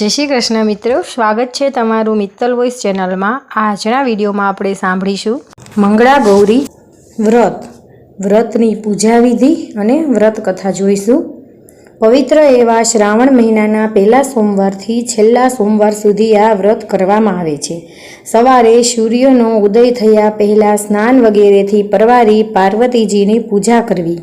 જય શ્રી કૃષ્ણ મિત્રો. સ્વાગત છે તમારું મિત્તલ વોઇસ ચેનલમાં. આજના વિડીયોમાં આપણે સાંભળીશું મંગળા ગૌરી વ્રત, વ્રતની પૂજા વિધિ અને વ્રત કથા જોઈશું. પવિત્ર એવા શ્રાવણ મહિનાના પહેલા સોમવારથી છેલ્લા સોમવાર સુધી આ વ્રત કરવામાં આવે છે. સવારે સૂર્યનો ઉદય થયા પહેલાં સ્નાન વગેરેથી પરવારી પાર્વતીજીની પૂજા કરવી.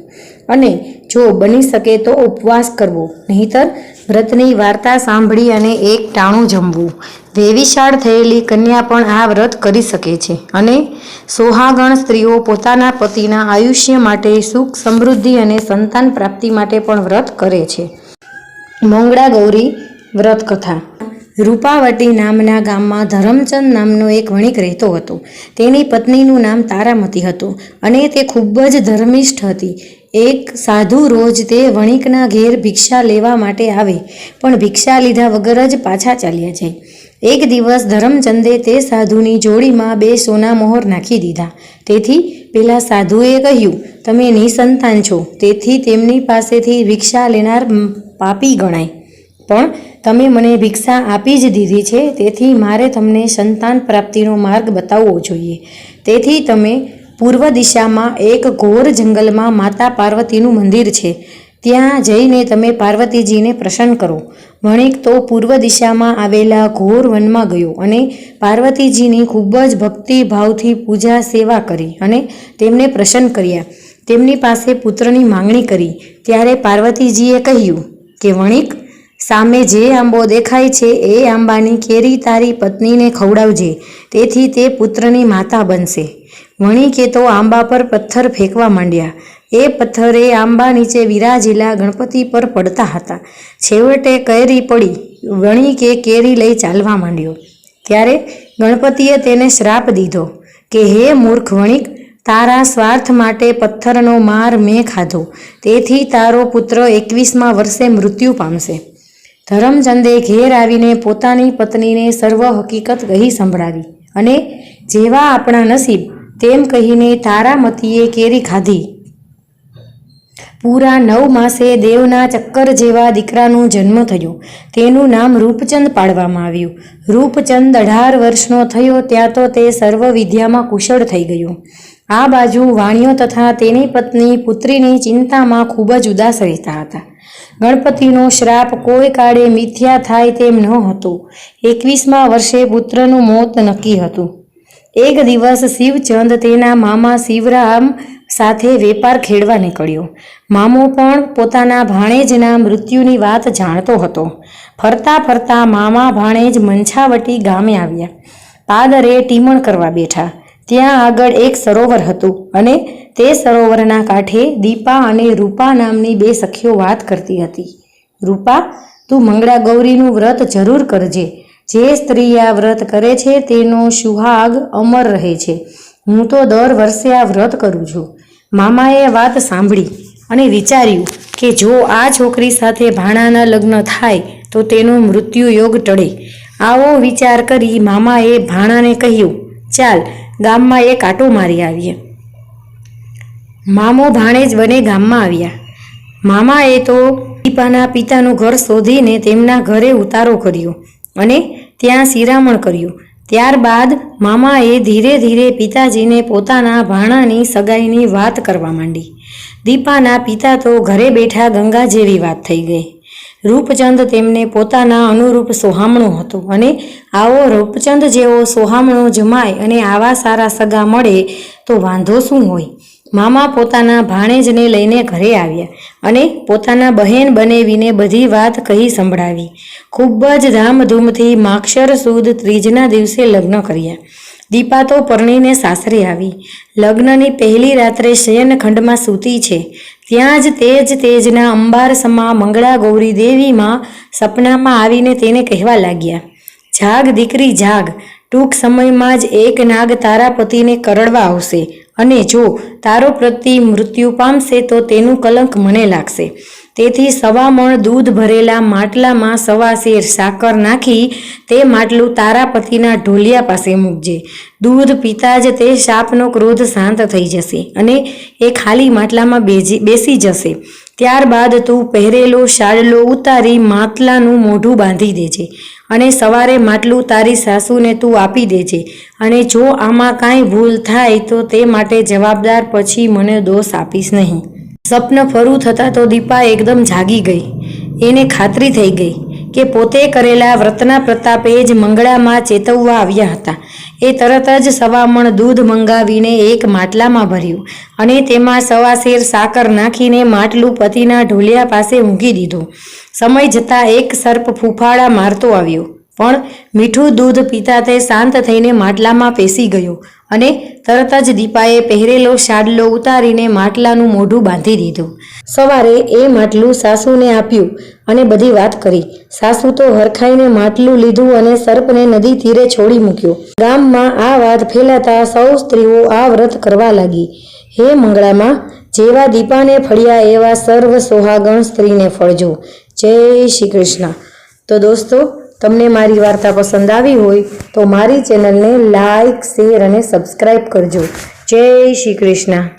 અને જો બની શકે તો ઉપવાસ કરવો, નહીતર વ્રતની વાર્તા સાંભળી અને એક ટાણું જમવું. વેવિશાળ થયેલી કન્યા પણ આ વ્રત કરી શકે છે અને સોહાગણ સ્ત્રીઓ પોતાના પતિના આયુષ્ય માટે સુખ, સમૃદ્ધિ અને સંતાન પ્રાપ્તિ માટે પણ વ્રત કરે છે. મોંગળા ગૌરી વ્રત કથા રૂપાવટી નામના ગામમાં ધરમચંદ નામનો એક વણિક રહેતો હતો. તેની પત્નીનું નામ તારામતી હતું અને તે ખૂબ જ ધર્મિષ્ઠ હતી. એક સાધુ રોજ તે વણિકના ઘેર ભિક્ષા લેવા માટે આવે, પણ ભિક્ષા લીધા વગર જ પાછા ચાલ્યા જાય. એક દિવસ ધરમચંદે તે સાધુની જોડીમાં બે સોના મોહર નાખી દીધા. તેથી પેલા સાધુએ કહ્યું, તમે નિસંતાન છો. તેથી તેમની પાસેથી ભિક્ષા લેનાર પાપી ગણાય. પણ તમે મને ભિક્ષા આપી જ દીધી છે, તેથી મારે તમને સંતાન પ્રાપ્તિનો માર્ગ બતાવવો જોઈએ. તેથી તમે પૂર્વ દિશામાં એક ઘોર જંગલમાં માતા પાર્વતીનું મંદિર છે. ત્યાં જઈને તમે પાર્વતીજીને પ્રસન્ન કરો. વણિક તો પૂર્વ દિશામાં આવેલા ઘોર વનમાં ગયો અને પાર્વતીજીની ખૂબ જ ભક્તિ ભાવથી પૂજા સેવા કરી અને તેમને પ્રસન્ન કર્યા. તેમની પાસે પુત્રની માંગણી કરી. ત્યારે પાર્વતીજીએ કહ્યું કે, વણિક સામે જે આંબો દેખાય છે, એ આંબાની કેરી તારી પત્નીને ખવડાવજે, તેથી તે પુત્રની માતા બનશે. વણિકે તો આંબા પર પથ્થર ફેંકવા માંડ્યા. એ પથ્થરે આંબા નીચે વિરાજેલા ગણપતિ પર પડતા હતા. છેવટે કેરી પડી વણિકે કેરી લઈ ચાલવા માંડ્યો. ત્યારે ગણપતિએ તેને શ્રાપ દીધો કે, હે મૂર્ખ વણિક, તારા સ્વાર્થ માટે પથ્થરનો માર મેં ખાધો. તેથી તારો પુત્ર એકવીસમાં વર્ષે મૃત્યુ પામશે. ધરમચંદે ઘેર આવીને પોતાની પત્નીને સર્વ હકીકત કહી સંભળાવી અને જેવા આપણા નસીબ, તેમ કહીને તારામતીએ કેરી ખાધી. પૂરા નવ માસે દેવના ચક્કર જેવા દીકરાનું જન્મ થયો. તેનું નામ રૂપચંદ પાડવામાં આવ્યું. રૂપચંદ અઢાર વર્ષનો થયો, ત્યાં તો તે સર્વ વિદ્યામાં કુશળ થઈ ગયો. આ બાજુ વાણિયો તથા તેની પત્ની પુત્રીની ચિંતામાં ખૂબ જ ઉદાસ રહેતા હતા. ગણપતિનો શ્રાપ કોઈ કાળે મિથ્યા થાય તેમ ન હતું. એકવીસમાં વર્ષે પુત્રનું મોત નક્કી હતું. એક દિવસ શિવચંદ તેના મામા શિવરામ સાથે વેપાર ખેડવા નીકળ્યો. મામો પણ પોતાના ભાણેજના મૃત્યુની વાત જાણતો હતો. ફરતા ફરતા મામા ભાણેજ મંછાવટી ગામે આવ્યા. પાદરે ટીમણ કરવા બેઠા. ત્યાં આગળ એક સરોવર હતું અને તે સરોવરના કાંઠે દીપા અને રૂપા નામની બે સખીઓ વાત કરતી હતી. રૂપા, તું મંગળા ગૌરીનું વ્રત જરૂર કરજે. જે સ્ત્રી આ વ્રત કરે છે તેનો સુહાગ અમર રહે છે. હું તો દર વર્ષે આ વ્રત કરું છું. મામાએ વાત સાંભળી અને વિચાર્યું કે જો આ છોકરી સાથે ભાણાના લગ્ન થાય તો તેનો મૃત્યુ યોગ ટળે. આવો વિચાર કરી મામાએ ભાણાને કહ્યું, ચાલ, ગામમાં એક આટો મારી આવીએ. મામો ભાણેજ બને ગામમાં આવ્યા. મામાએ તો દીપાના પિતાનું ઘર શોધીને તેમના ઘરે ઉતારો કર્યો અને ત્યાં શિરામણ કર્યું. ત્યારબાદ મામાએ ધીરે ધીરે પિતાજીને પોતાના ભાણાની સગાઈની વાત કરવા માંડી. દીપાના પિતા તો ઘરે બેઠા ગંગા જેવી વાત થઈ ગઈ. રૂપચંદ તેમને પોતાના અનુરૂપ સોહામણો હતો અને આવો રૂપચંદ જેવો સોહામણો જમાય અને આવા સારા સગા મળે તો વાંધો શું હોય? મામા પોતાના ભાણેજને લઈને ઘરે આવ્યા અને પોતાના બહેન બનેવીને બધી વાત કહી સંભળાવી. ખૂબ જ ધામધૂમથી માક્ષર સુદ ત્રીજના દિવસે લગ્ન કર્યા. દીપા તો પરણીને સાસરે આવી. લગ્નની પહેલી રાત્રે શયનખંડમાં સૂતી છે. ત્યાં જ તેજ તેજના અંબારસમાં મંગળા ગૌરી દેવીમાં સપનામાં આવીને તેને કહેવા લાગ્યા, જાગ દીકરી, જાગ. ટૂંક સમયમાં જ એક નાગ તારા પતિને કરડવા આવશે. અને જો તારો પ્રતિ મૃત્યુ પામશે તો તેનું કલંક મને લાગશે. તેથી સવા મણ દૂધ ભરેલા માટલામાં સવા શેર સાકર નાખી તે માટલું તારા પતિના ઢોલિયા પાસે મૂકજે. દૂધ પીતા જ તે શાપનો ક્રોધ શાંત થઈ જશે અને એ ખાલી માટલામાં બેસી જશે. ત્યારબાદ તું પહેરેલો શાડલો ઉતારી માટલાનું મોઢું બાંધી દેજે અને સવારે માટલું તારી સાસુને તું આપી દેજે અને જો આમાં કાંઈ ભૂલ થાય તો તે માટે જવાબદાર પછી મને દોષ આપીશ નહીં. સપન ફરું થતાં તો દીપા એકદમ જાગી ગઈ. એને ખાતરી થઈ ગઈ કે પોતે કરેલા વ્રતના પ્રતાપે જ મંગળામાં ચેતવવા આવ્યા હતા. એ તરત જ સવામણ દૂધ મંગાવીને એક માટલામાં ભર્યું અને તેમાં સવા શેર સાકર નાખીને માટલું પતિના ઢોલિયા પાસે મૂકી દીધું. સમય જતાં એક સર્પ ફૂફાળા મારતો આવ્યો. પણ મીઠું દૂધ પીતા તે શાંત થઈને માટલામાં પેસી ગયો અને તરત જ દીપાએ પહેરેલો શાડલો ઉતારીને માટલાનું મોઢું બાંધી દીધું. સવારે એ માટલું સાસુને આપ્યું અને બધી વાત કરી. સાસુ તો હરખાઈને માટલું લીધું અને સર્પને નદી તીરે છોડી મૂક્યો. ગામમાં આ વાત ફેલાતા સૌ સ્ત્રીઓ આ વ્રત કરવા લાગી. હે મંગળામાં, જેવા દીપાને ફળ્યા એવા સર્વ સોહાગણ સ્ત્રીને ફળજો. જય શ્રી કૃષ્ણ. તો દોસ્તો તમને મારી વાર્તા પસંદ આવી હોય તો મારી ચેનલને લાઈક, શેર અને સબસ્ક્રાઈબ કરજો. જય શ્રી કૃષ્ણ.